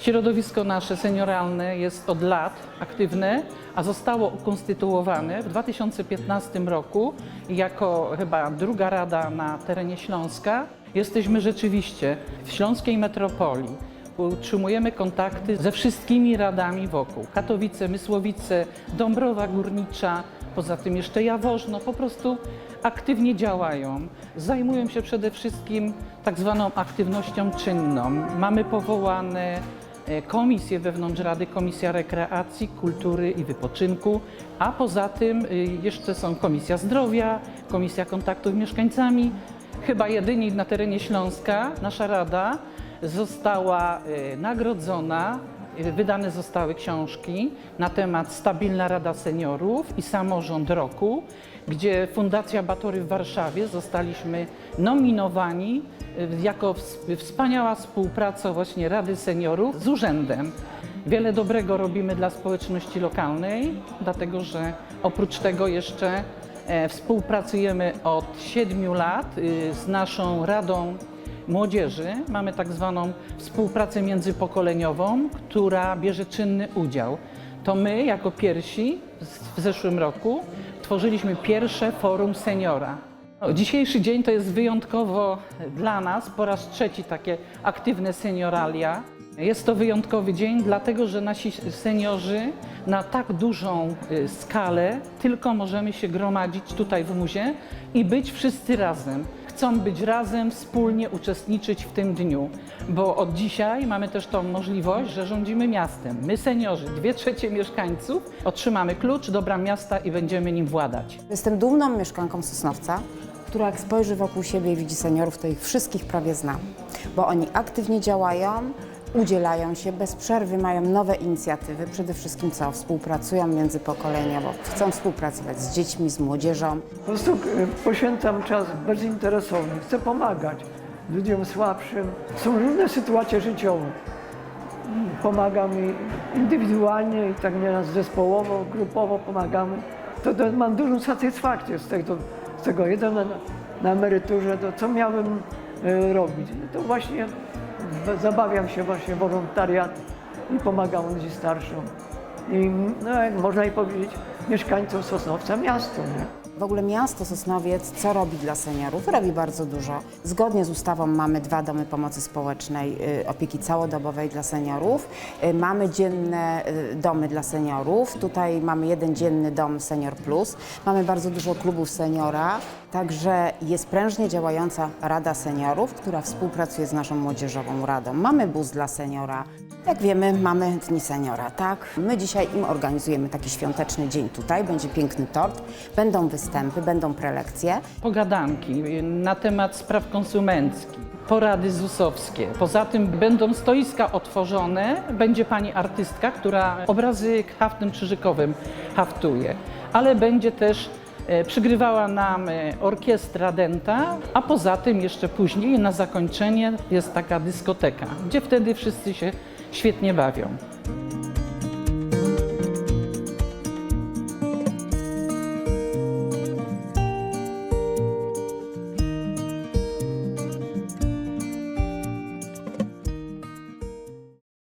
Środowisko nasze senioralne jest od lat aktywne, a zostało ukonstytuowane w 2015 roku jako chyba druga rada na terenie Śląska. Jesteśmy rzeczywiście w śląskiej metropolii. Utrzymujemy kontakty ze wszystkimi radami wokół. Katowice, Mysłowice, Dąbrowa Górnicza, poza tym jeszcze Jaworzno. Po prostu aktywnie działają. Zajmują się przede wszystkim tak zwaną aktywnością czynną. Mamy powołane e, komisje wewnątrz Rady, Komisja Rekreacji, Kultury i Wypoczynku, a poza tym y, jeszcze są Komisja Zdrowia, Komisja Kontaktów z Mieszkańcami. Chyba jedynie na terenie Śląska nasza Rada została y, nagrodzona, wydane zostały książki na temat Stabilna Rada Seniorów i Samorząd Roku, gdzie Fundacja Batory w Warszawie zostaliśmy nominowani jako ws- wspaniała współpraca właśnie Rady Seniorów z urzędem. Wiele dobrego robimy dla społeczności lokalnej, dlatego że oprócz tego jeszcze e, współpracujemy od siedmiu lat y, z naszą Radą Młodzieży. Mamy tak zwaną współpracę międzypokoleniową, która bierze czynny udział. To my jako pierwsi w zeszłym roku tworzyliśmy pierwsze forum seniora. No, Dzisiejszy dzień to jest wyjątkowo dla nas po raz trzeci takie aktywne senioralia. Jest to wyjątkowy dzień, dlatego że nasi seniorzy na tak dużą y, skalę tylko możemy się gromadzić tutaj w muzie i być wszyscy razem. Chcą być razem, wspólnie uczestniczyć w tym dniu, bo od dzisiaj mamy też tą możliwość, że rządzimy miastem. My, seniorzy, dwie trzecie mieszkańców, otrzymamy klucz do bram miasta i będziemy nim władać. Jestem dumną mieszkanką Sosnowca, która jak spojrzy wokół siebie i widzi seniorów, to ich wszystkich prawie zna, bo oni aktywnie działają, udzielają się bez przerwy, mają nowe inicjatywy, przede wszystkim co? Współpracują międzypokoleniowo, chcą współpracować z dziećmi, z młodzieżą. Po prostu e, poświęcam czas bezinteresowny, chcę pomagać ludziom słabszym. Są różne sytuacje życiowe. Pomagam indywidualnie i tak nieraz zespołowo, grupowo pomagamy. To, to mam dużą satysfakcję z tego. Z tego. Jeden na, na emeryturze, to co miałbym e, robić? To właśnie zabawiam się właśnie wolontariat i pomagam ludzi starszym. I no, można i powiedzieć, mieszkańcom Sosnowca miasto. Nie? W ogóle miasto Sosnowiec co robi dla seniorów? Robi bardzo dużo. Zgodnie z ustawą mamy dwa domy pomocy społecznej, y, opieki całodobowej dla seniorów. Y, Mamy dzienne y, domy dla seniorów. Tutaj mamy jeden dzienny dom Senior Plus. Mamy bardzo dużo klubów seniora. Także jest prężnie działająca Rada Seniorów, która współpracuje z naszą młodzieżową radą. Mamy bus dla seniora. Jak wiemy, mamy Dni Seniora, tak? My dzisiaj im organizujemy taki świąteczny dzień tutaj. Będzie piękny tort, będą występy, będą prelekcje. pogadanki na temat spraw konsumenckich, porady ZUS-owskie. Poza tym będą stoiska otworzone, będzie pani artystka, która obrazy haftem krzyżykowym haftuje, ale będzie też e, przygrywała nam e, orkiestra denta, a poza tym jeszcze później na zakończenie jest taka dyskoteka, gdzie wtedy wszyscy się świetnie bawią.